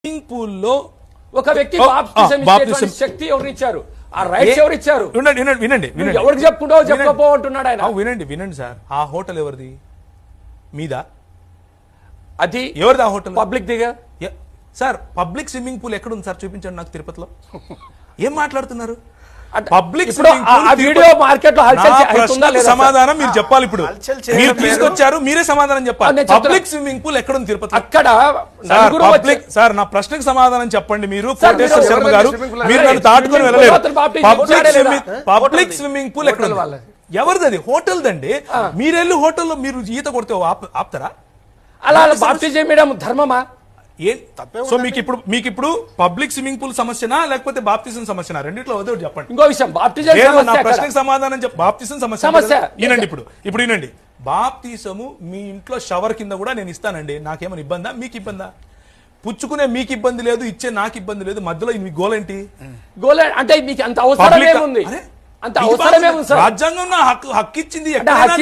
Swimming పూల్లో ఒక వ్యక్తి ఓ, బాప్తిజం. ఇచ్చేటువంటి శక్తి ఎవరిచ్చారు? ఆ రైట్స్ ఎవరిచ్చారు? వినండి వినండి వినండి వినండి. ఎవరికి చెప్పుకుంటావో. చెప్పుకోపో అంటున్నాడు ఆయన. వినండి వినండి సార్. ఆ హోటల్ ఎవరిది? మీద? అది ఎవరిది ఆ హోటల్? పబ్లిక్ దిగా? సార్ పబ్లిక్ స్విమ్మింగ్ పూల్ ఎక్కడ ఉంది సార్? చూపించండి నాకు తిరుపతిలో. ఏం మాట్లాడుతున్నారు? పబ్లిక్ వీడియో మార్కెట్లో? సమాధానం మీరు చెప్పాలి ఇప్పుడు. మీరు. తీసుకొచ్చారు మీరే సమాధానం చెప్పాలి. పబ్లిక్ స్విమ్మింగ్ పూల్ ఎక్కడ ఉంది తిరుపతి అక్కడ పబ్లిక్ సార్ నా ప్రశ్నకు సమాధానం చెప్పండి మీరు. కోటేశ్వర శర్మ గారు స్విమ్మింగ్ పూల్ మీరు నన్ను దాటుకొని baptism public swimming? Public swimming pool ఎక్కడ. ఎవరిది అది హోటల్ దండి మీరెళ్ళి హోటల్లో మీరు ఈత కొడితే ఆప్- ఆపుతారా? అలా బాప్తిజం చేయడం ధర్మమా? ఏం సో మీకు ఇప్పుడు మీకు ఇప్పుడు పబ్లిక్ స్విమ్మింగ్ పూల్ సమస్యనా లేకపోతే బాప్తిజం సమస్యనా? రెండిట్లో ఏదో ఒకటి చెప్పండి. ఇంకో విషయం బాప్తిజం నా సమస్య. ప్రశ్నకు సమాధానం చెప్ప బాప్తిసం సమస్య సమస్య. వినండి ఇప్పుడు. ఇప్పుడు వినండి. బాప్తిసము మీ ఇంట్లో షవర్ కింద కూడా నేను ఇస్తానండి. నాకేమైనా ఇబ్బందా? మీకు ఇబ్బందా? పుచ్చుకునే మీకు ఇబ్బంది లేదు ఇచ్చే నాకు ఇబ్బంది లేదు. మధ్యలో మీ గోల్ ఏంటి? గోలే అంటే మీకు అంత అవసరం రాజ్యాంగం హక్కు హక్కు ఇచ్చింది